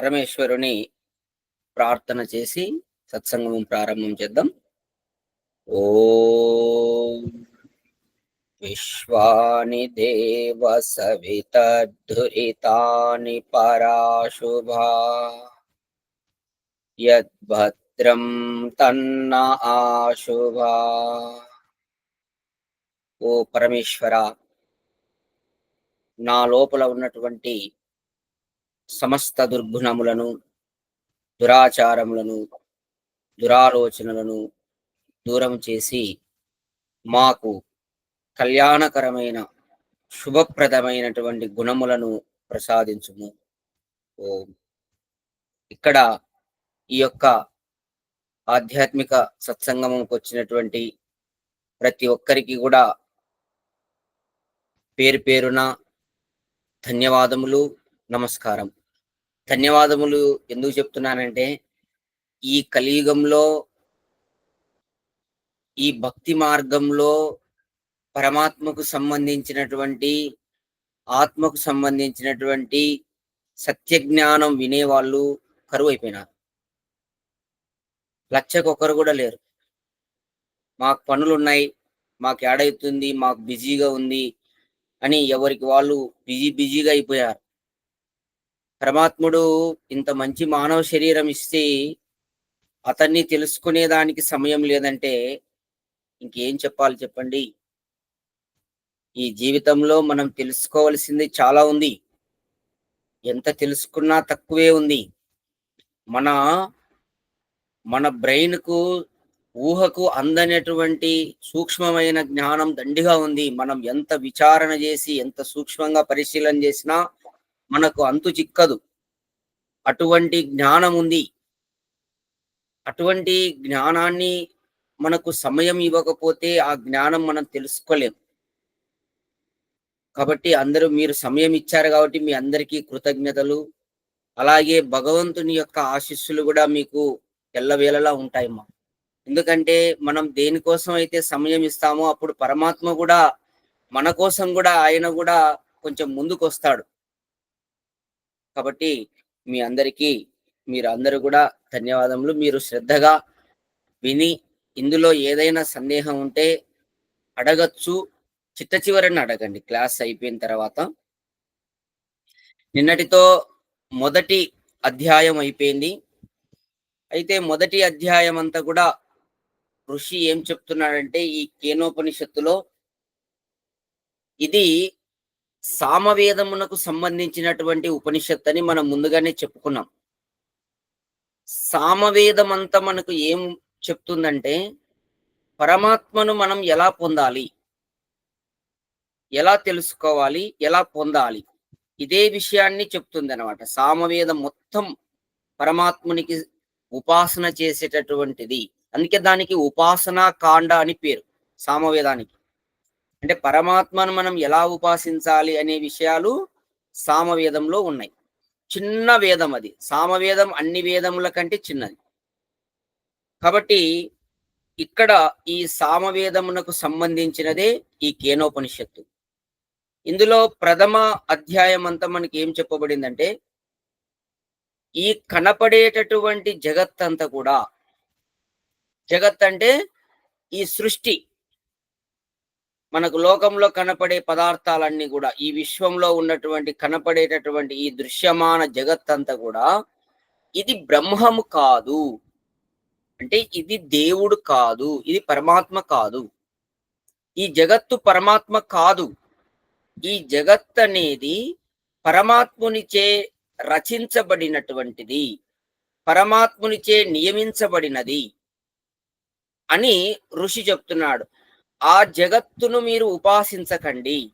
పరమేశ్వరుని ప్రార్థన చేసి సత్సంగం ప్రారంభం చేద్దాం. ఓం విశ్వాని దేవ సవితద్ధురితాని పరాశుభా యద్భద్రం తన్న ఆశుభా. ఓ పరమేశ్వర నా లోపల ఉన్నటువంటి సమస్త దుర్గుణములను దురాచారములను దురాలోచనలను దూరం చేసి మాకు కళ్యాణకరమైన శుభప్రదమైనటువంటి గుణములను ప్రసాదించుము. ఓ. ఇక్కడ ఈ యొక్క ఆధ్యాత్మిక సత్సంగముకు వచ్చినటువంటి ప్రతి ఒక్కరికి కూడా పేరు పేరున ధన్యవాదములు నమస్కారం. ధన్యవాదములు. ఎందుకు చెప్తున్నానంటే ఈ కలియుగంలో ఈ భక్తి మార్గంలో పరమాత్మకు సంబంధించినటువంటి ఆత్మకు సంబంధించినటువంటి సత్య జ్ఞానం వినేవాళ్ళు కరువు అయిపోయినారు లక్షకొకరు కూడా లేరు. మాకు పనులు ఉన్నాయి మాకు ఏడవుతుంది మాకు బిజీగా ఉంది అని ఎవరికి వాళ్ళు బిజీ బిజీగా అయిపోయారు. పరమాత్ముడు ఇంత మంచి మానవ శరీరం ఇస్తే అతన్ని తెలుసుకునే దానికి సమయం లేదంటే ఇంకేం చెప్పాలి చెప్పండి? ఈ జీవితంలో మనం తెలుసుకోవలసింది చాలా ఉంది. ఎంత తెలుసుకున్నా తక్కువే ఉంది. మన మన బ్రెయిన్కు ఊహకు అందనటువంటి సూక్ష్మమైన జ్ఞానం దండిగా ఉంది. మనం ఎంత విచారణ చేసి ఎంత సూక్ష్మంగా పరిశీలన చేసినా మనకు అంతు చిక్కదు. అటువంటి జ్ఞానం ఉంది అటువంటి జ్ఞానాన్ని మనకు సమయం ఇవ్వకపోతే ఆ జ్ఞానం మనం తెలుసుకోలేం. కాబట్టి అందరూ మీరు సమయం ఇచ్చారు కాబట్టి మీ అందరికీ కృతజ్ఞతలు. అలాగే భగవంతుని యొక్క ఆశీస్సులు కూడా మీకు ఎల్లవేళలా ఉంటాయమ్మా. ఎందుకంటే మనం దేనికోసం అయితే సమయం ఇస్తామో అప్పుడు పరమాత్మ కూడా మన కోసం కూడా ఆయన కూడా కొంచెం ముందుకు వస్తాడు కాబట్టి మీ అందరికీ మీరు అందరూ కూడా ధన్యవాదములు. మీరు శ్రద్ధగా విని ఇందులో ఏదైనా సందేహం ఉంటే అడగచ్చు. చిట్ట చివరని అడగండి. క్లాస్ అయిపోయిన తర్వాత. నిన్నటితో మొదటి అధ్యాయం అయిపోయింది. అయితే మొదటి అధ్యాయం అంతా కూడా ఋషి ఏం చెప్తున్నాడంటే ఈ కేనోపనిషత్తులో ఇది సామవేదమునకు సంబంధించినటువంటి ఉపనిషత్ అని మనం ముందుగానే చెప్పుకున్నాం. సామవేదం అంతా మనకు ఏం చెప్తుందంటే పరమాత్మను మనం ఎలా పొందాలి? ఎలా తెలుసుకోవాలి? ఎలా పొందాలి? ఇదే విషయాన్ని చెప్తుంది అనమాట సామవేదం మొత్తం పరమాత్మునికి ఉపాసన చేసేటటువంటిది. అందుకే దానికి ఉపాసనా కాండ అని పేరు సామవేదానికి. అంటే పరమాత్మను మనం ఎలా ఉపాసించాలి అనే విషయాలు సామవేదంలో ఉన్నాయి. చిన్న వేదం అది. సామవేదం అన్ని వేదముల కంటే చిన్నది. కాబట్టి ఇక్కడ ఈ సామవేదమునకు సంబంధించినదే ఈ కేనోపనిషత్తు. ఇందులో ప్రథమ అధ్యాయం అంతా మనకి ఏం చెప్పబడిందంటే ఈ కనపడేటటువంటి జగత్ అంతా కూడా జగత్ అంటే ఈ సృష్టి మనకు లోకంలో కనపడే పదార్థాలన్నీ కూడా ఈ విశ్వంలో ఉన్నటువంటి కనపడేటటువంటి ఈ దృశ్యమాన జగత్ అంతా కూడా ఇది బ్రహ్మము కాదు. అంటే ఇది దేవుడు కాదు ఇది పరమాత్మ కాదు. ఈ జగత్తు పరమాత్మ కాదు. ఈ జగత్ అనేది పరమాత్మునిచే రచించబడినటువంటిది పరమాత్మునిచే నియమించబడినది అని ఋషి చెప్తున్నాడు. ఆ జగత్తును మీరు ఉపాసించకండి.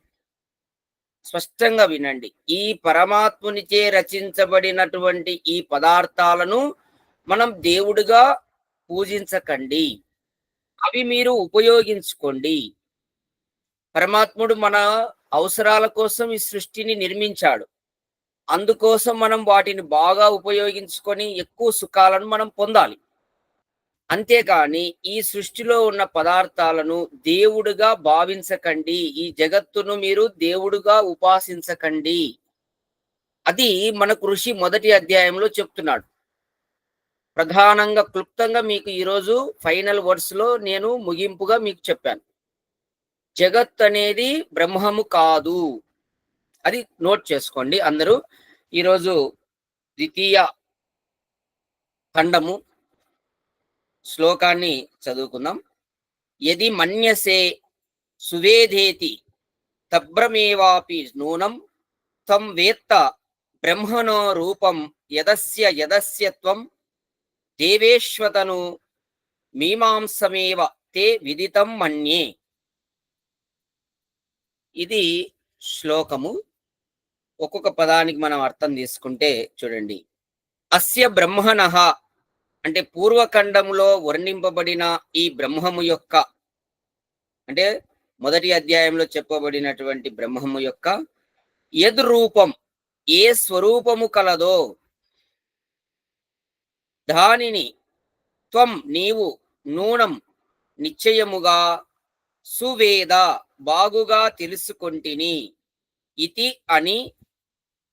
స్పష్టంగా వినండి. ఈ పరమాత్మునిచే రచించబడినటువంటి ఈ పదార్థాలను మనం దేవుడిగా పూజించకండి. అవి మీరు ఉపయోగించుకోండి. పరమాత్ముడు మన అవసరాల కోసం ఈ సృష్టిని నిర్మించాడు. అందుకోసం మనం వాటిని బాగా ఉపయోగించుకొని ఎక్కువ సుఖాలను మనం పొందాలి. అంతేకాని ఈ సృష్టిలో ఉన్న పదార్థాలను దేవుడుగా భావించకండి. ఈ జగత్తును మీరు దేవుడుగా ఉపాసించకండి. అది మనకు ఋషి మొదటి అధ్యాయంలో చెప్తున్నాడు. ప్రధానంగా క్లుప్తంగా మీకు ఈరోజు ఫైనల్ వర్డ్స్లో నేను ముగింపుగా మీకు చెప్పాను. జగత్ అనేది బ్రహ్మము కాదు. అది నోట్ చేసుకోండి అందరూ. ఈరోజు ద్వితీయ ఖండము శ్లోకాన్ని చదువుకుందాం. యది మన్యసే సువేదేతి తబ్రమేవాపి నూనం తం వేత్త బ్రహ్మణో రూపం యదస్య యదస్య త్వం దేవేశ్వతను మీమాంసమేవ తే విదితం మన్యే. ఇది శ్లోకము. ఒక్కొక్క పదానికి మనం అర్థం తీసుకుంటే చూడండి. అస్య బ్రహ్మణ అంటే పూర్వఖండంలో వర్ణింపబడిన ఈ బ్రహ్మము యొక్క అంటే మొదటి అధ్యాయంలో చెప్పబడినటువంటి బ్రహ్మము యొక్క యద్రూపం ఏ స్వరూపము కలదో దానిని త్వం నీవు నూనం నిశ్చయముగా సువేద బాగుగా తెలుసుకొంటిని ఇతి అని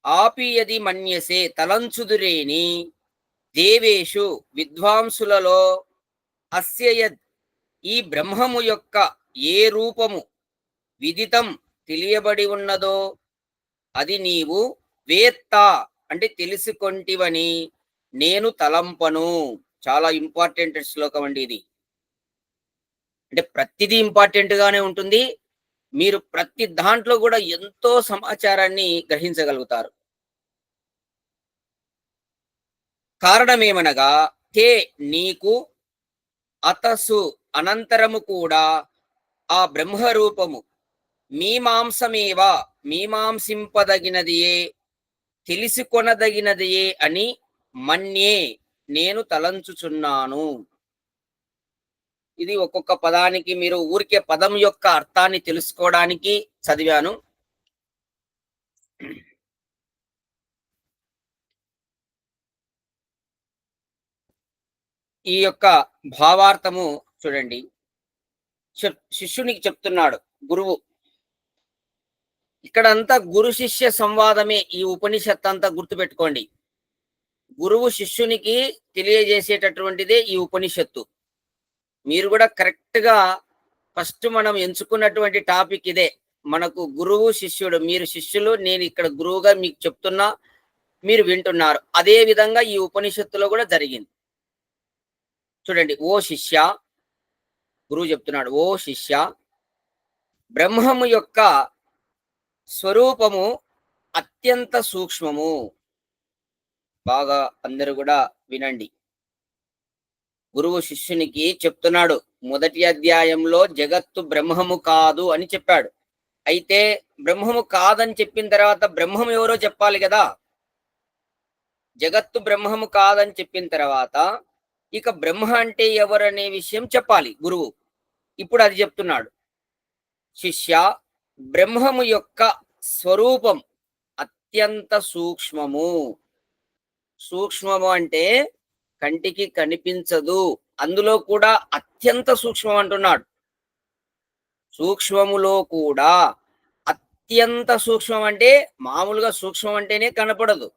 ఆపియది మన్యసే తలంచుదురేని దేవేషు విద్వాంసులలో అస్యయద్ ఈ బ్రహ్మము యొక్క ఏ రూపము విదితం తెలియబడి ఉన్నదో అది నీవు వేత్త అంటే తెలుసుకొంటివని నేను తలంపను. చాలా ఇంపార్టెంట్ శ్లోకం అండి ఇది. అంటే ప్రతిదీ ఇంపార్టెంట్గానే ఉంటుంది. మీరు ప్రతి దాంట్లో కూడా ఎంతో సమాచారాన్ని గ్రహించగలుగుతారు. కారణమేమనగా తే నీకు అతసు అనంతరము కూడా ఆ బ్రహ్మరూపము. మీమాంసమేవ మీమాంసింపదగినదియే తెలుసుకొనదగినదియే అని మన్యే నేను తలంచుచున్నాను. ఇది ఒక్కొక్క పదానికి మీరు ఊరికే పదం యొక్క అర్థాన్ని తెలుసుకోవడానికి చదివాను. ఈ యొక్క భావార్థము చూడండి. శి- శిష్యునికి చెప్తున్నాడు గురువు. ఇక్కడంతా గురు శిష్య సంవాదమే ఈ ఉపనిషత్ అంతా గుర్తుపెట్టుకోండి. గురువు శిష్యునికి తెలియజేసేటటువంటిదే ఈ ఉపనిషత్తు. మీరు కూడా కరెక్ట్గా ఫస్ట్ మనం ఎంచుకున్నటువంటి టాపిక్ ఇదే. మనకు గురువు శిష్యుడు మీరు శిష్యులు నేను ఇక్కడ గురువుగా మీకు చెప్తున్నా మీరు వింటున్నారు. అదే విధంగా ఈ ఉపనిషత్తులో కూడా జరిగింది. చూడండి ఓ శిష్య గురువు చెప్తున్నాడు ఓ శిష్య బ్రహ్మము యొక్క స్వరూపము అత్యంత సూక్ష్మము. బాగా అందరూ కూడా వినండి. గురువు శిష్యునికి చెప్తున్నాడు మొదటి అధ్యాయంలో జగత్తు బ్రహ్మము కాదు అని చెప్పాడు. అయితే బ్రహ్మము కాదని చెప్పిన తర్వాత బ్రహ్మము ఎవరో చెప్పాలి కదా? జగత్తు బ్రహ్మము కాదని చెప్పిన తర్వాత ఇక బ్రహ్మ అంటే ఎవరనే విషయం చెప్పాలి గురువు. ఇప్పుడు అది చెప్తున్నాడు. శిష్య బ్రహ్మము యొక్క స్వరూపం అత్యంత సూక్ష్మము. సూక్ష్మము అంటే కంటికి కనిపించదు. అందులో కూడా అత్యంత సూక్ష్మం అంటున్నాడు. సూక్ష్మములో కూడా అత్యంత సూక్ష్మం అంటే మామూలుగా సూక్ష్మం అంటేనే కనపడదు.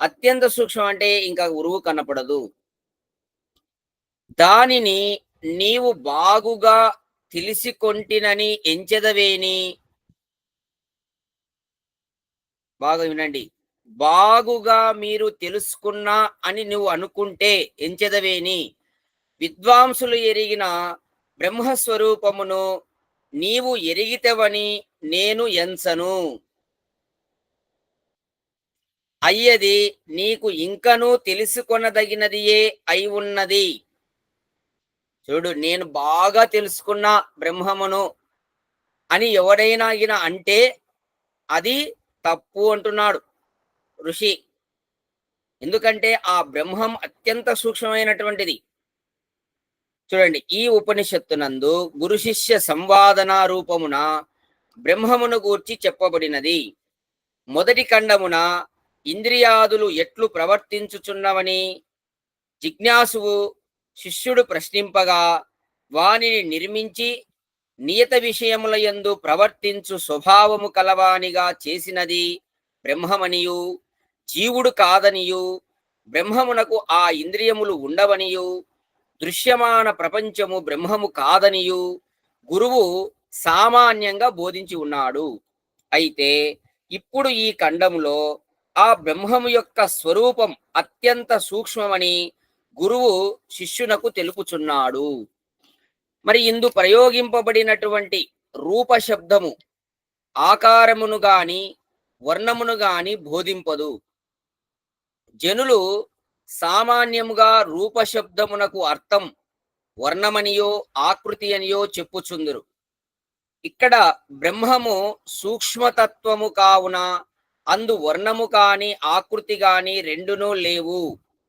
అత్యంత సూక్ష్మం అంటే ఇంకా ఉరువు కనపడదు. దానిని నీవు బాగుగా తెలిసికొంటినని ఎంచెదవేని? బాగా వినండి. బాగుగా మీరు తెలుసుకున్నా అని నువ్వు అనుకుంటే ఎంచెదవేని? విద్వాంసులు ఎరిగిన బ్రహ్మస్వరూపమును నీవు ఎరిగితవని నేను ఎంచను. అయ్యది నీకు ఇంకనూ తెలుసుకొనదగినదియే అయి ఉన్నది. చూడు నేను బాగా తెలుసుకున్న బ్రహ్మమును అని ఎవడైనా అయినా అంటే అది తప్పు అంటున్నాడు ఋషి. ఎందుకంటే ఆ బ్రహ్మం అత్యంత సూక్ష్మమైనటువంటిది. చూడండి ఈ ఉపనిషత్తునందు గురు శిష్య సంవాదన రూపమున బ్రహ్మమును గూర్చి చెప్పబడినది. మొదటి ఖండమున ఇంద్రియాదులు ఎట్లు ప్రవర్తించుచున్నవని జిజ్ఞాసువు శిష్యుడు ప్రశ్నింపగా వానిని నిర్మించి నియత విషయముల యందు ప్రవర్తించు స్వభావము కలవానిగా చేసినది బ్రహ్మమనియు జీవుడు కాదనియు బ్రహ్మమునకు ఆ ఇంద్రియములు ఉండవనియు దృశ్యమాన ప్రపంచము బ్రహ్మము కాదనియు గురువు సామాన్యంగా బోధించి ఉన్నాడు. అయితే ఇప్పుడు ఈ ఖండములో ఆ బ్రహ్మము యొక్క స్వరూపం అత్యంత సూక్ష్మమని గురువు శిష్యునకు తెలుపుచున్నాడు. మరి ఇందు ప్రయోగింపబడినటువంటి రూప శబ్దము ఆకారమును గాని వర్ణమును గాని బోధింపదు. జనులు సామాన్యముగా రూప శబ్దమునకు అర్థం వర్ణమనియో ఆకృతి అనియో చెప్పుచుందురు. ఇక్కడ బ్రహ్మము సూక్ష్మతత్వము కావున అందు వర్ణము కాని ఆకృతి కాని రెండునూ లేవు.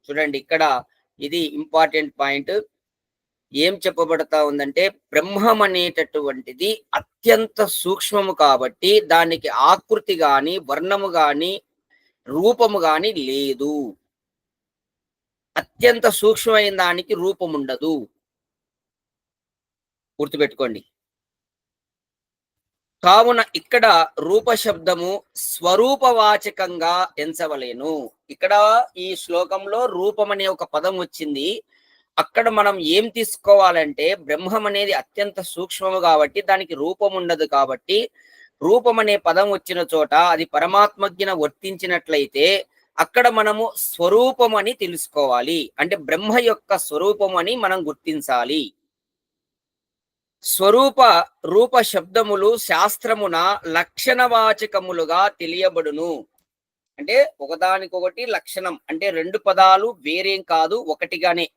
చూడండి ఇక్కడ ఇది ఇంపార్టెంట్ పాయింట్. ఏం చెప్పబడతా ఉందంటే బ్రహ్మం అనేటటువంటిది అత్యంత సూక్ష్మము కాబట్టి దానికి ఆకృతి గాని వర్ణము గాని రూపము గాని లేదు. అత్యంత సూక్ష్మమైన దానికి రూపం ఉండదు. గుర్తుపెట్టుకోండి. కావున ఇక్కడ రూపశబ్దము స్వరూపవాచకంగా ఎంచవలేను. ఇక్కడ ఈ శ్లోకంలో రూపం అనే ఒక పదం వచ్చింది. అక్కడ మనం ఏం తీసుకోవాలంటే బ్రహ్మం అనేది అత్యంత సూక్ష్మము కాబట్టి దానికి రూపం ఉండదు కాబట్టి రూపం అనే పదం వచ్చిన చోట అది పరమాత్మజ్ఞన వర్తించినట్లయితే అక్కడ మనము స్వరూపం అని తెలుసుకోవాలి. అంటే బ్రహ్మ యొక్క స్వరూపం అని మనం గుర్తించాలి. స్వరూప రూప శబ్దములు శాస్త్రమున లక్షణవాచకములుగా తెలియబడును. అంటే ఒకదానికొకటి లక్షణం. అంటే రెండు పదాలు వేరేం కాదు ఒకటిగానే.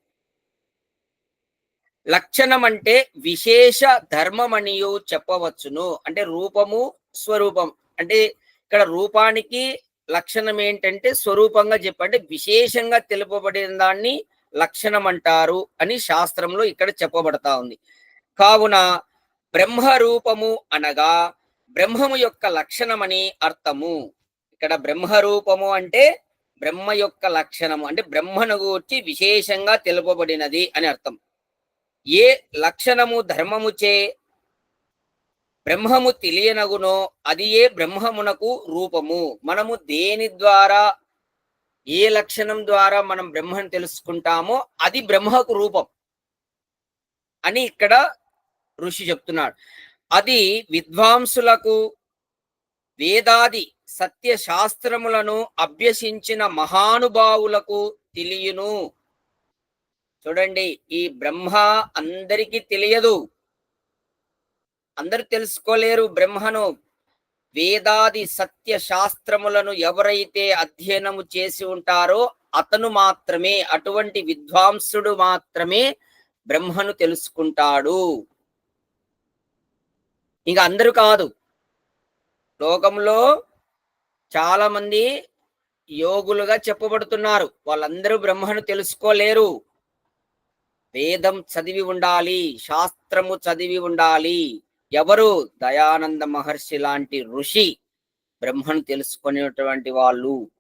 లక్షణం అంటే విశేష ధర్మమనియు చెప్పవచ్చును. అంటే రూపము స్వరూపం. అంటే ఇక్కడ రూపానికి లక్షణం ఏంటంటే స్వరూపంగా చెప్పంటే విశేషంగా తెలుపబడిన దాన్ని లక్షణం అంటారు అని శాస్త్రంలో ఇక్కడ చెప్పబడతా ఉంది. కావున బ్రహ్మ రూపము అనగా బ్రహ్మము యొక్క లక్షణమని అర్థము. ఇక్కడ బ్రహ్మ రూపము అంటే బ్రహ్మ యొక్క లక్షణము అంటే బ్రహ్మను గూర్చి విశేషంగా తెలుపబడినది అని అర్థం. ఏ లక్షణము ధర్మముచే బ్రహ్మము తెలియనగునో అది ఏ బ్రహ్మమునకు రూపము. మనము దేని ద్వారా ఏ లక్షణం ద్వారా మనం బ్రహ్మను తెలుసుకుంటామో అది బ్రహ్మకు రూపం అని ఇక్కడ ఋషి చెప్తున్నాడు. అది విద్వాంసులకు వేదాది సత్య శాస్త్రములను అభ్యసించిన మహానుభావులకు తెలియను. చూడండి ఈ బ్రహ్మ అందరికీ తెలియదు. అందరు తెలుసుకోలేరు బ్రహ్మను. వేదాది సత్య శాస్త్రములను ఎవరైతే అధ్యయనము చేసి ఉంటారో అతను మాత్రమే అటువంటి విద్వాంసుడు మాత్రమే బ్రహ్మను తెలుసుకుంటాడు. ఇంకా అందరూ కాదు. లోకంలో చాలా మంది యోగులుగా చెప్పబడుతున్నారు. వాళ్ళందరూ బ్రహ్మను తెలుసుకోలేరు. వేదం చదివి ఉండాలి శాస్త్రము చదివి ఉండాలి. ఎవరు? దయానంద మహర్షి లాంటి ఋషి బ్రహ్మను తెలుసుకునేటువంటి వాళ్ళు.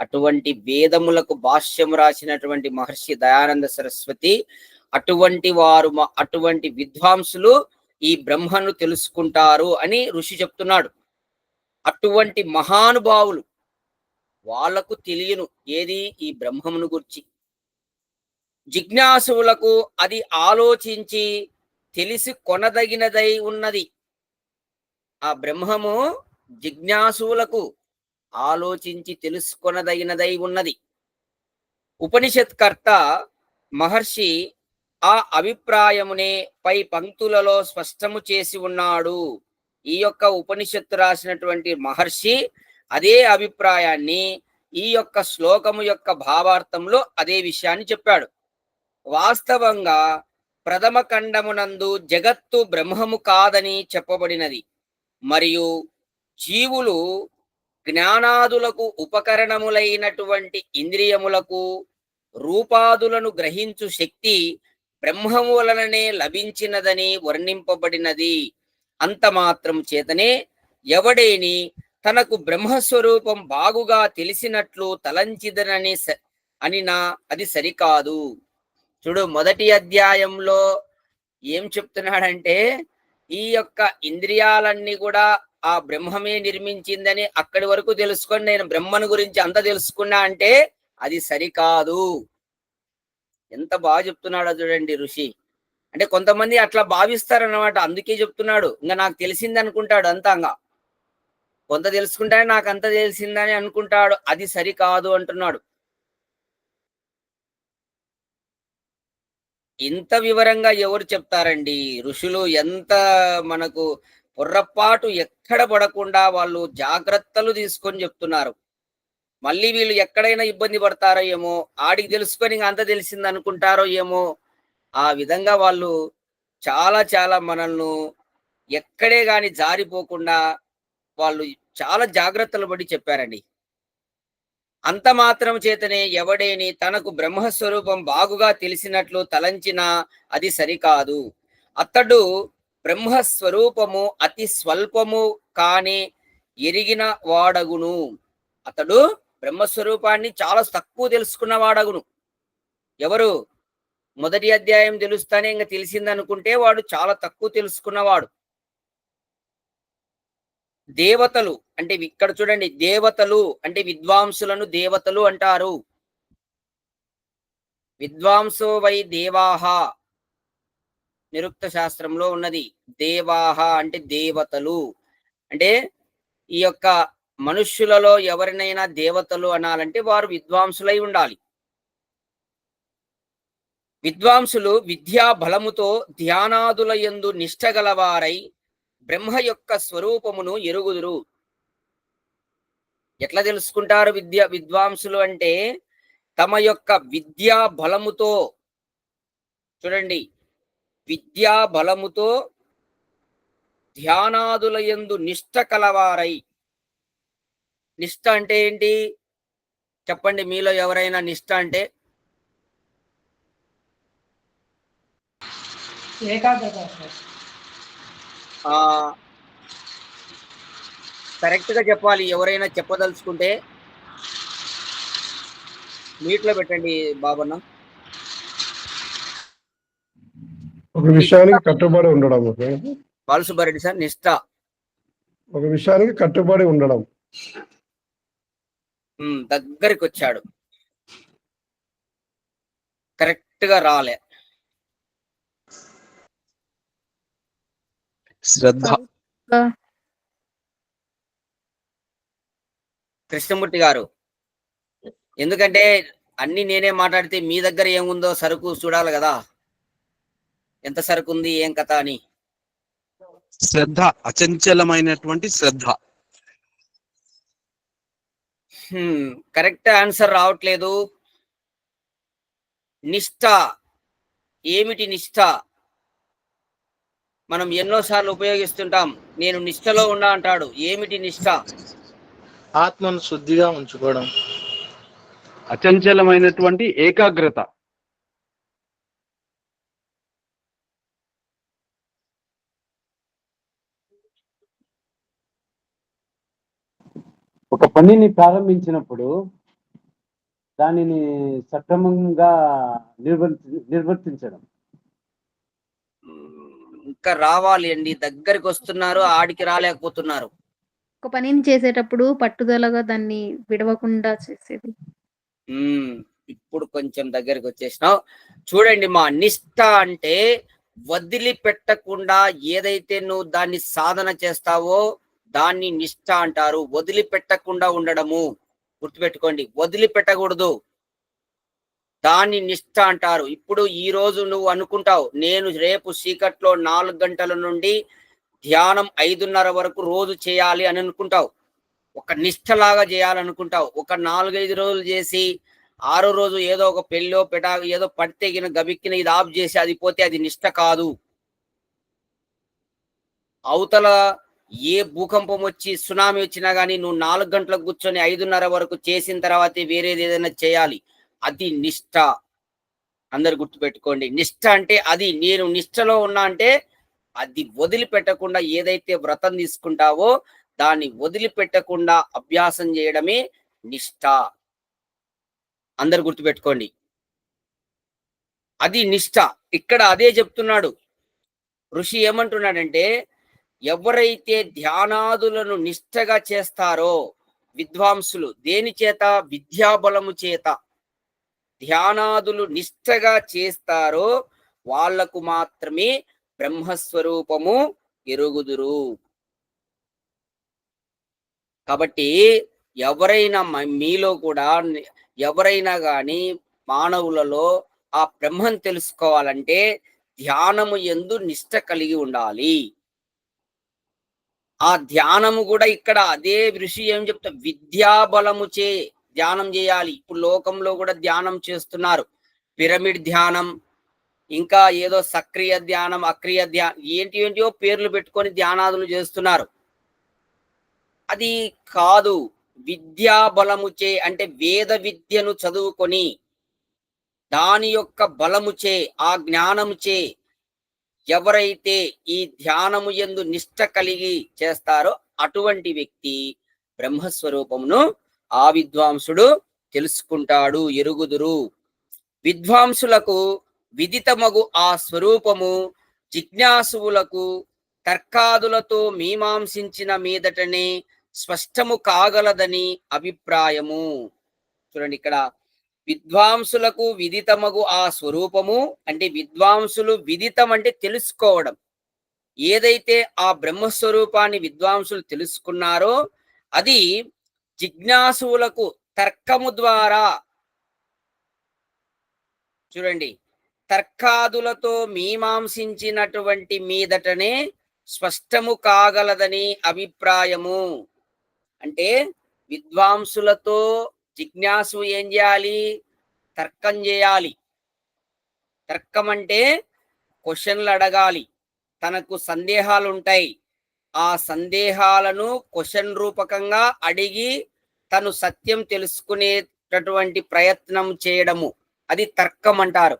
అటువంటి వేదములకు భాష్యము రాసినటువంటి మహర్షి దయానంద సరస్వతి అటువంటి వారు అటువంటి విద్వాంసులు ఈ బ్రహ్మను తెలుసుకుంటారు అని ఋషి చెప్తున్నాడు. అటువంటి మహానుభావులు వాళ్ళకు తెలియను ఏది ఈ బ్రహ్మమును గురించి. జిజ్ఞాసువులకు అది ఆలోచించి తెలిసి కొనదగినదై ఉన్నది. ఆ బ్రహ్మము జిజ్ఞాసువులకు ఆలోచించి తెలుసుకొనదగినదై ఉన్నది. ఉపనిషత్కర్త మహర్షి ఆ అభిప్రాయమునే పై పంక్తులలో స్పష్టము చేసి ఉన్నాడు. ఈ యొక్క ఉపనిషత్తు రాసినటువంటి మహర్షి అదే అభిప్రాయాన్ని ఈ యొక్క శ్లోకము యొక్క భావార్థంలో అదే విషయాన్ని చెప్పాడు. వాస్తవంగా ప్రథమ ఖండమునందు జగత్తు బ్రహ్మము కాదని చెప్పబడినది. మరియు జీవులు జ్ఞానాదులకు ఉపకరణములైనటువంటి ఇంద్రియములకు రూపాదులను గ్రహించు శక్తి బ్రహ్మము వలననే లభించినదని వర్ణింపబడినది. అంత మాత్రం చేతనే ఎవడేని తనకు బ్రహ్మస్వరూపం బాగుగా తెలిసినట్లు తలంచిదనని స- అనినా అది సరికాదు. చూడు మొదటి అధ్యాయంలో ఏం చెప్తున్నాడంటే ఈ యొక్క ఇంద్రియాలన్నీ కూడా ఆ బ్రహ్మమే నిర్మించిందని అక్కడి వరకు తెలుసుకొని నేను బ్రహ్మను గురించి అంత తెలుసుకున్నా అంటే అది సరికాదు. ఎంత బాగా చెప్తున్నాడో చూడండి ఋషి. అంటే కొంతమంది అట్లా భావిస్తారన్నమాట. అందుకే చెప్తున్నాడు. ఇంకా నాకు తెలిసింది అనుకుంటాడు అంతంగా. కొంత తెలుసుకుంటే నాకు అంత తెలిసిందని అనుకుంటాడు. అది సరికాదు అంటున్నాడు. ఇంత వివరంగా ఎవరు చెప్తారండి? ఋషులు ఎంత మనకు పొర్రపాటు ఎక్కడ పడకుండా వాళ్ళు జాగ్రత్తలు తీసుకొని చెప్తున్నారు. మళ్ళీ వీళ్ళు ఎక్కడైనా ఇబ్బంది పడతారో ఏమో ఆడికి తెలుసుకొని ఇంకా అంత తెలిసింది అనుకుంటారో ఏమో ఆ విధంగా వాళ్ళు చాలా చాలా మనల్ని ఎక్కడే కానీ జారిపోకుండా వాళ్ళు చాలా జాగ్రత్తలు పడి చెప్పారండి. అంత మాత్రం చేతనే ఎవడేని తనకు బ్రహ్మస్వరూపం బాగుగా తెలిసినట్లు తలంచినా అది సరికాదు. అతడు బ్రహ్మస్వరూపము అతి స్వల్పము కాని ఎరిగిన వాడగును. అతడు బ్రహ్మస్వరూపాన్ని చాలా తక్కువ తెలుసుకున్న వాడగును. ఎవరు? మొదటి అధ్యాయం తెలుస్తానే ఇంకా తెలిసిందనుకుంటే వాడు చాలా తక్కువ తెలుసుకున్నవాడు. దేవతలు అంటే ఇక్కడ చూడండి దేవతలు అంటే విద్వాంసులను దేవతలు అంటారు. విద్వాంసో వై దేవాహ నిరుక్త శాస్త్రంలో ఉన్నది. దేవాహ అంటే దేవతలు. అంటే ఈ యొక్క మనుష్యులలో ఎవరినైనా దేవతలు అనాలంటే వారు విద్వాంసులై ఉండాలి. విద్వాంసులు విద్యా బలముతో ధ్యానాదుల ఎందు నిష్టగలవారై బ్రహ్మ యొక్క స్వరూపమును ఎరుగుదురు. ఎట్లా తెలుసుకుంటారు విద్య విద్వాంసులు అంటే తమ యొక్క విద్యా బలముతో చూడండి. విద్యా బలముతో ధ్యానాదుల ఎందు నిష్ట కలవారై నిష్ట అంటే ఏంటి? చెప్పండి మీలో ఎవరైనా నిష్ట అంటే ఏకాగ్రత సార్ ఆ కరెక్ట్గా చెప్పాలి ఎవరైనా చెప్పదలుచుకుంటే మీట్లో పెట్టండి బాబన్న. ఒక విషయానికి కట్టుబడి ఉండడం? బాలసుబ్బారెడ్డి సార్ నిష్ట. ఒక విషయానికి కట్టుబడి ఉండడం. దగ్గరికి వచ్చాడు. కరెక్ట్గా రాలే. శ్రద్ధ. కృష్ణమూర్తి గారు ఎందుకంటే అన్ని నేనే మాట్లాడితే మీ దగ్గర ఏముందో సరుకు చూడాలి కదా. ఎంత సరుకు ఉంది ఏం కథ అని. శ్రద్ధ అచంచలమైనటువంటి శ్రద్ధ. హ్మ్, కరెక్ట్ ఆన్సర్ రావట్లేదు. నిష్ఠ ఏమిటి నిష్ఠ మనం ఎన్నోసార్లు ఉపయోగిస్తుంటాం. నేను నిష్ఠలో ఉన్నా అంటాడు. ఏమిటి నిష్ఠ? ఆత్మను శుద్ధిగా ఉంచుకోవడం. అచంచలమైనటువంటి ఏకాగ్రత. ఒక పనిని ప్రారంభించినప్పుడు దానిని సక్రమంగా నిర్వర్తి నిర్వర్తించడం. ఇంకా రావాలి అండి. దగ్గరికి వస్తున్నారు ఆడికి రాలేకపోతున్నారు. ఒక పనిని చేసేటప్పుడు పట్టుదలగా దాన్ని విడవకుండా చేసేది. ఇప్పుడు కొంచెం దగ్గరికి వచ్చేసినావు. చూడండి మా నిష్ఠ అంటే వదిలిపెట్టకుండా ఏదైతే నువ్వు దాన్ని సాధన చేస్తావో దాన్ని నిష్ఠ అంటారు. వదిలిపెట్టకుండా ఉండడము. గుర్తుపెట్టుకోండి వదిలిపెట్టకూడదు. దాన్ని నిష్ఠ అంటారు. ఇప్పుడు ఈ రోజు నువ్వు అనుకుంటావు నేను రేపు చీకట్లో నాలుగు గంటల నుండి ధ్యానం ఐదున్నర వరకు రోజు చేయాలి అని అనుకుంటావు. ఒక నిష్ఠలాగా చేయాలనుకుంటావు. ఒక నాలుగైదు రోజులు చేసి ఆరో రోజు ఏదో ఒక పెళ్ళో పెటా ఏదో పడితేగిన గబిక్కిన ఇది ఆఫ్ చేసి అది పోతే అది నిష్ఠ కాదు. అవతల ఏ భూకంపం వచ్చి సునామీ వచ్చినా కానీ నువ్వు నాలుగు గంటలకు కూర్చొని ఐదున్నర వరకు చేసిన తర్వాతే వేరేది ఏదైనా చేయాలి. అది నిష్ఠ అందరు గుర్తుపెట్టుకోండి. నిష్ఠ అంటే అది. నేను నిష్ఠలో ఉన్నా అంటే అది వదిలిపెట్టకుండా ఏదైతే వ్రతం తీసుకుంటావో దాన్ని వదిలిపెట్టకుండా అభ్యాసం చేయడమే నిష్ఠ అందరు గుర్తుపెట్టుకోండి. అది నిష్ఠ ఇక్కడ అదే చెప్తున్నాడు. ఋషి ఏమంటున్నాడంటే ఎవరైతే ధ్యానాదులను నిష్టగా చేస్తారో విద్వాంసులు దేని చేత? విద్యాబలము చేత. ధ్యానాదులు నిష్టగా చేస్తారో వాళ్ళకు మాత్రమే బ్రహ్మస్వరూపము ఎరుగుదురు. కాబట్టి ఎవరైనా మీలో కూడా ఎవరైనా కానీ మానవులలో ఆ బ్రహ్మం తెలుసుకోవాలంటే ధ్యానము ఎందు నిష్ట కలిగి ఉండాలి. ఆ ధ్యానము కూడా ఇక్కడ అదే ఋషి ఏం చెప్తా విద్యాబలము చే ధ్యానం చేయాలి. ఇప్పుడు లోకంలో కూడా ధ్యానం చేస్తున్నారు. పిరమిడ్ ధ్యానం ఇంకా ఏదో సక్రియ ధ్యానం అక్రియ ధ్యానం ఏంటి ఏంటియో పేర్లు పెట్టుకొని ధ్యానాదులు చేస్తున్నారు. అది కాదు. విద్యా బలముచే అంటే వేద విద్యను చదువుకొని దాని యొక్క బలముచే ఆ జ్ఞానముచే ఎవరైతే ఈ ధ్యానము ఎందు నిష్ట కలిగి చేస్తారో అటువంటి వ్యక్తి బ్రహ్మస్వరూపమును ఆ విద్వాంసుడు తెలుసుకుంటాడు ఎరుగుదురు. విద్వాంసులకు విదితమగు ఆ స్వరూపము జిజ్ఞాసువులకు తర్కాదులతో మీమాంసించిన మీదటనే స్పష్టము కాగలదని అభిప్రాయము. చూడండి ఇక్కడ విద్వాంసులకు విదితమగు ఆ స్వరూపము అంటే విద్వాంసులు విదితం అంటే తెలుసుకోవడం. ఏదైతే ఆ బ్రహ్మస్వరూపాన్ని విద్వాంసులు తెలుసుకున్నారో అది జిజ్ఞాసువులకు తర్కము ద్వారా. చూడండి. తర్కాదులతో మీమాంసించినటువంటి మీదటనే స్పష్టము కాగలదని అభిప్రాయము. అంటే విద్వాంసులతో జిజ్ఞాసు ఏం చేయాలి? తర్కం చేయాలి. తర్కం అంటే క్వశ్చన్లు అడగాలి. తనకు సందేహాలు ఉంటాయి ఆ సందేహాలను క్వశ్చన్ రూపకంగా అడిగి తను సత్యం తెలుసుకునేటటువంటి ప్రయత్నం చేయడము. అది తర్కం అంటారు.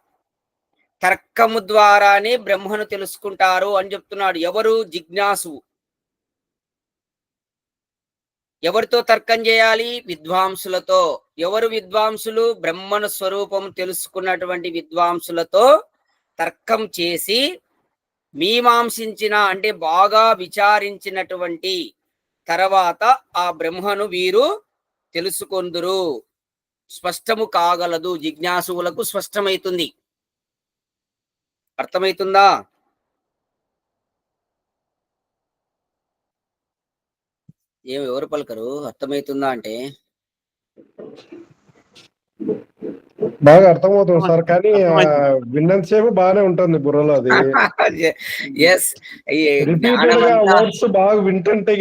తర్కము ద్వారానే బ్రహ్మను తెలుసుకుంటారు అని చెప్తున్నాడు. ఎవరు? జిజ్ఞాసువు. ఎవరితో తర్కం చేయాలి? విద్వాంసులతో. ఎవరు విద్వాంసులు? బ్రహ్మను స్వరూపం తెలుసుకున్నటువంటి విద్వాంసులతో తర్కం చేసి మీమాంసించిన అంటే బాగా విచారించినటువంటి తర్వాత ఆ బ్రహ్మను వీరు తెలుసుకొందురు. స్పష్టము కాగలదు. జిజ్ఞాసువులకు స్పష్టమైతుంది. అర్థమైతుందా? ఏం ఎవరు పలకరు? అర్థమైతుందా అంటే? బాగా అర్థమవుతుంది సార్ కానీ. విన్నంతసేపు బాగానే ఉంటుంది బుర్రలో అది. వర్డ్స్ బాగా వింటుంటే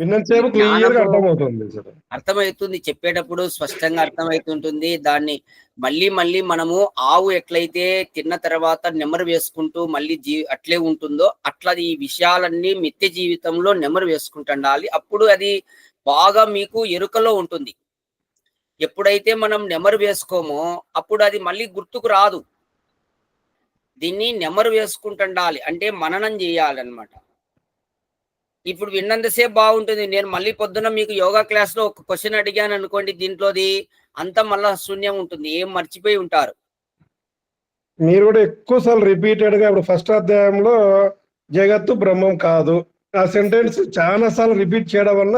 విన్నంతసేపు క్లియర్గా అర్థమవుతుంది సార్. అర్థమవుతుంది. చెప్పేటప్పుడు స్పష్టంగా అర్థమవుతుంటుంది. దాన్ని మళ్ళీ మళ్ళీ మనము ఆవు ఎట్లయితే తిన్న తర్వాత నెమరు వేసుకుంటూ మళ్ళీ జీ అట్లే ఉంటుందో అట్లా ఈ విషయాలన్నీ నిత్య జీవితంలో నెమరు వేసుకుంటుండాలి అప్పుడు అది బాగా మీకు ఎరుకలో ఉంటుంది. ఎప్పుడైతే మనం నెమరు వేసుకోమో అప్పుడు అది మళ్ళీ గుర్తుకు రాదు. దీన్ని నెమరు వేసుకుంటుండాలి అంటే మననం చేయాలన్నమాట. ఇప్పుడు విన్నంతసేపు బాగుంటుంది. నేను మళ్ళీ పొద్దున మీకు యోగా క్లాస్లో ఒక క్వశ్చన్ అడిగాను అనుకోండి దీంట్లోది అంతా మళ్ళా శూన్యం ఉంటుంది. ఏం మర్చిపోయి ఉంటారు. మీరు కూడా ఎక్కువ సార్లు రిపీటెడ్గా ఇప్పుడు ఫస్ట్ అధ్యాయంలో జగత్తు బ్రహ్మం కాదు. ఆ సెంటెన్స్ చాలా సార్లు రిపీట్ చేయడం వల్ల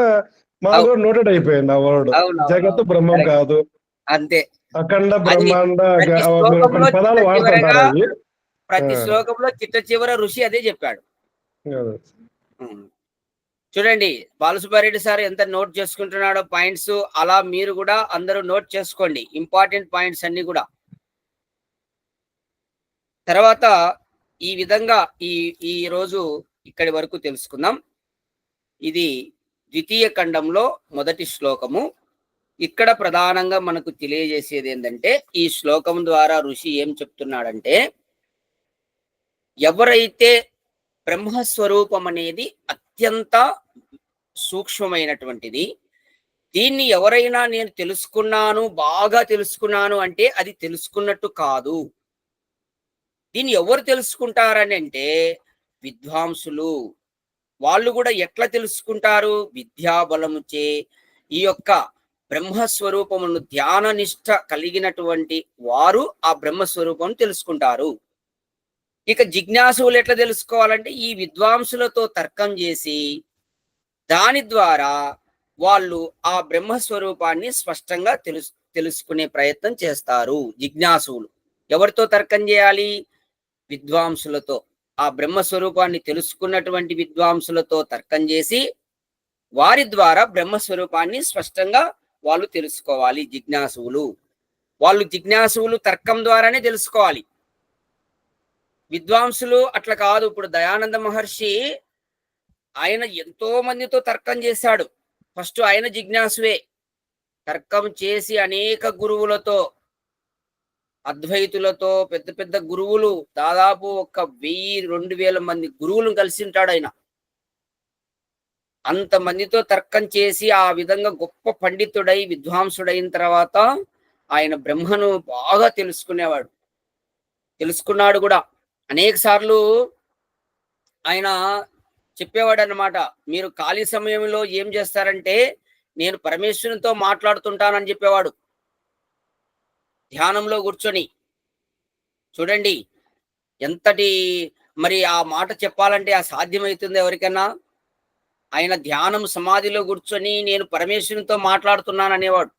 కూడా నోటెడ్ అయిపోయింది ఆ వర్డ్ జగత్తు. బ్రహ్మం. కాదు అంతే అఖండ బ్రహ్మాండ ప్రతి శ్లోకంలో పదాలు చిట్ట వాడుతుంటారు చివరగా అవి ప్రతి ఆ. శ్లోకంలో చిట్ట చివర ఋషి అదే చెప్పాడు. చూడండి బాలసుబ్బారెడ్డి సార్ ఎంత నోట్ చేసుకుంటున్నాడో పాయింట్స్ అలా మీరు కూడా అందరూ నోట్ చేసుకోండి ఇంపార్టెంట్ పాయింట్స్ అన్ని కూడా తర్వాత ఈ విధంగా ఈ ఈ రోజు ఇక్కడి వరకు తెలుసుకుందాం ఇది ద్వితీయ ఖండంలో మొదటి శ్లోకము. ఇక్కడ ప్రధానంగా మనకు తెలియజేసేది ఏంటంటే ఈ శ్లోకం ద్వారా ఋషి ఏం చెప్తున్నాడంటే ఎవరైతే బ్రహ్మస్వరూపం అనేది అత్యంత సూక్ష్మమైనటువంటిది దీన్ని ఎవరైనా నేను తెలుసుకున్నాను బాగా తెలుసుకున్నాను అంటే అది తెలుసుకున్నట్టు కాదు. దీన్ని ఎవరు తెలుసుకుంటారని అంటే విద్వాంసులు వాళ్ళు కూడా ఎట్లా తెలుసుకుంటారు? విద్యాబలముచే ఈ యొక్క బ్రహ్మస్వరూపమును ధ్యాన నిష్ట కలిగినటువంటి వారు ఆ బ్రహ్మస్వరూపం తెలుసుకుంటారు. ఇక జిజ్ఞాసువులు ఎట్లా తెలుసుకోవాలంటే ఈ విద్వాంసులతో తర్కం చేసి దాని ద్వారా వాళ్ళు ఆ బ్రహ్మస్వరూపాన్ని స్పష్టంగా తెలుసు తెలుసుకునే ప్రయత్నం చేస్తారు జిజ్ఞాసువులు. ఎవరితో తర్కం చేయాలి? విద్వాంసులతో. ఆ బ్రహ్మస్వరూపాన్ని తెలుసుకున్నటువంటి విద్వాంసులతో తర్కం చేసి వారి ద్వారా బ్రహ్మస్వరూపాన్ని స్పష్టంగా వాళ్ళు తెలుసుకోవాలి జిజ్ఞాసువులు. వాళ్ళు జిజ్ఞాసువులు తర్కం ద్వారానే తెలుసుకోవాలి. విద్వాంసులు అట్లా కాదు. ఇప్పుడు దయానంద మహర్షి ఆయన ఎంతో మందితో తర్కం చేశాడు. ఫస్ట్ ఆయన జిజ్ఞాసువే. తర్కం చేసి అనేక గురువులతో అద్వైతులతో పెద్ద పెద్ద గురువులు దాదాపు ఒక వెయ్యి రెండు వేల మంది గురువులను కలిసి ఉంటాడు ఆయన. అంత మందితో తర్కం చేసి ఆ విధంగా గొప్ప పండితుడై విద్వాంసుడైన తర్వాత ఆయన బ్రహ్మను బాగా తెలుసుకునేవాడు. తెలుసుకున్నాడు కూడా. అనేక సార్లు ఆయన చెప్పేవాడు అనమాట మీరు ఖాళీ సమయంలో ఏం చేస్తారంటే నేను పరమేశ్వరునితో మాట్లాడుతుంటానని చెప్పేవాడు. ధ్యానంలో కూర్చొని చూడండి ఎంతటి మరి ఆ మాట చెప్పాలంటే ఆ సాధ్యమవుతుంది ఎవరికైనా ఆయన ధ్యానం సమాధిలో కూర్చొని నేను పరమేశ్వరునితో మాట్లాడుతున్నాను అనేవాడు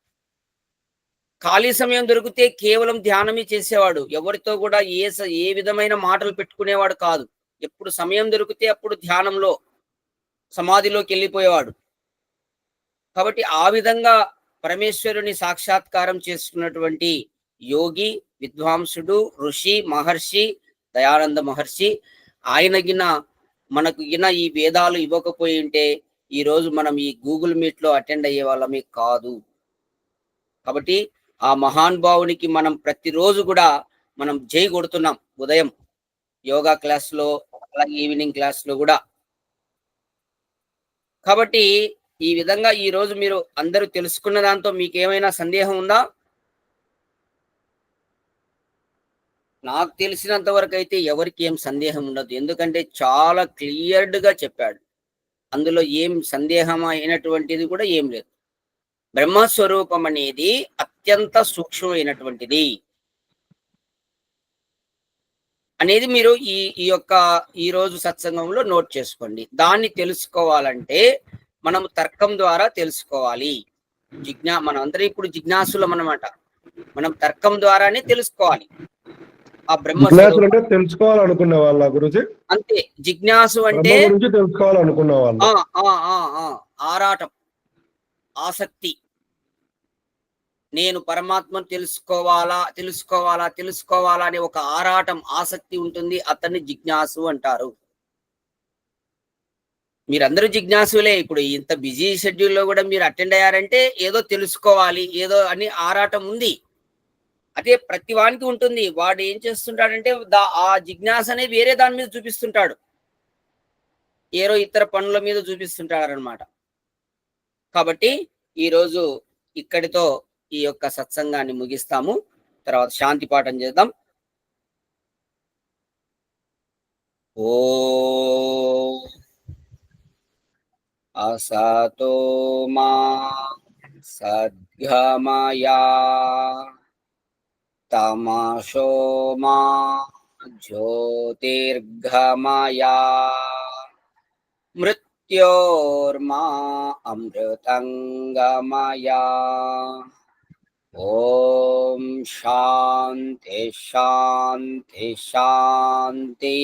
ఖాళీ సమయం దొరికితే కేవలం ధ్యానమే చేసేవాడు. ఎవరితో కూడా ఏ స- ఏ విధమైన మాటలు పెట్టుకునేవాడు కాదు. ఎప్పుడు సమయం దొరికితే అప్పుడు ధ్యానంలో సమాధిలోకి వెళ్ళిపోయేవాడు. కాబట్టి ఆ విధంగా పరమేశ్వరుని సాక్షాత్కారం చేసుకున్నటువంటి యోగి విద్వాంసుడు ఋషి మహర్షి దయానంద మహర్షి. ఆయన గిన మనకు గిన ఈ వేదాలు ఇవ్వకపోయి ఉంటే ఈరోజు మనం ఈ గూగుల్ మీట్లో అటెండ్ అయ్యే వాళ్ళమే కాదు. కాబట్టి ఆ మహానుభావునికి మనం ప్రతిరోజు కూడా మనం జై కొడుతున్నాం ఉదయం. యోగా క్లాస్లో అలాగే ఈవినింగ్ క్లాస్లో కూడా. కాబట్టి ఈ విధంగా ఈరోజు మీరు అందరూ తెలుసుకున్న దాంతో మీకు ఏమైనా సందేహం ఉందా? నాకు తెలిసినంత వరకు అయితే ఎవరికి ఏం సందేహం ఉండదు. ఎందుకంటే చాలా క్లియర్డ్గా చెప్పాడు. అందులో ఏం సందేహం అయినటువంటిది కూడా ఏం లేదు. బ్రహ్మస్వరూపం అనేది అత్యంత సూక్ష్మమైనటువంటిది. అనేది మీరు ఈ ఈ యొక్క ఈరోజు సత్సంగంలో నోట్ చేసుకోండి. దాన్ని తెలుసుకోవాలంటే మనం తర్కం ద్వారా తెలుసుకోవాలి. జిజ్ఞా మనం అందరం ఇప్పుడు జిజ్ఞాసులం అనమాట మనం తర్కం ద్వారానే తెలుసుకోవాలి. ఆ బ్రహ్మ అంటే తెలుసుకోవాలనుకునే వాళ్ళ గురించి? అంతే జిజ్ఞాసు అంటే బ్రహ్మ గురించి తెలుసుకోవాలనుకునే వాళ్ళు? ఆరాటం ఆసక్తి. నేను పరమాత్మను తెలుసుకోవాలా తెలుసుకోవాలా తెలుసుకోవాలా అనే ఒక ఆరాటం ఆసక్తి ఉంటుంది. అతన్ని జిజ్ఞాసు అంటారు. మీరందరూ జిజ్ఞాసులే. ఇప్పుడు ఇంత బిజీ షెడ్యూల్లో కూడా మీరు అటెండ్ అయ్యారంటే ఏదో తెలుసుకోవాలి ఏదో అని ఆరాటం ఉంది. అదే ప్రతి వానికి ఉంటుంది. వాడు ఏం చేస్తుంటాడంటే దా- ఆ జిజ్ఞాస అనేది వేరే దాని మీద చూపిస్తుంటాడు. ఏరో ఇతర పనుల మీద చూపిస్తుంటారనమాట కాబట్టి ఈరోజు ఇక్కడితో ఈ యొక్క సత్సంగాన్ని ముగిస్తాము. తర్వాత శాంతి పాఠం చేద్దాం. ఓ అసతో మా సద్గమయా తమసో మా జ్యోతిర్గమయా మృత్యోర్మా అమృతంగమయా ఓం శాంతి శాంతి శాంతి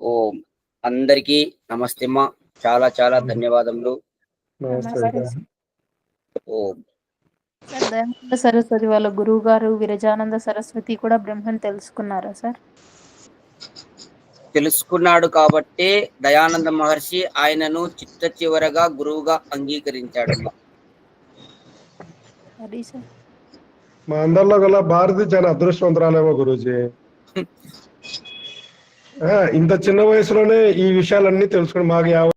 ఓం అందరికీ నమస్తే అమ్మా. చాలా చాలా ధన్యవాదములు. ఓం సార్ దయానంద సరస్వతి వాళ్ళ గురువు గారు విరజానంద సరస్వతి కూడా బ్రహ్మని తెలుసుకున్నారా సార్? తెలుసుకున్నాడు కాబట్టే దయానంద మహర్షి ఆయనను చిట్ట చివరగా గురువుగా అంగీకరించాడు. అది సార్. మా అందరిలో గల భారతి చాలా అదృష్టవంతురాలేమో గురూజీ. ఆ, ఇంత చిన్న వయసులోనే ఈ విషయాలన్నీ తెలుసుకుని మాకు యావ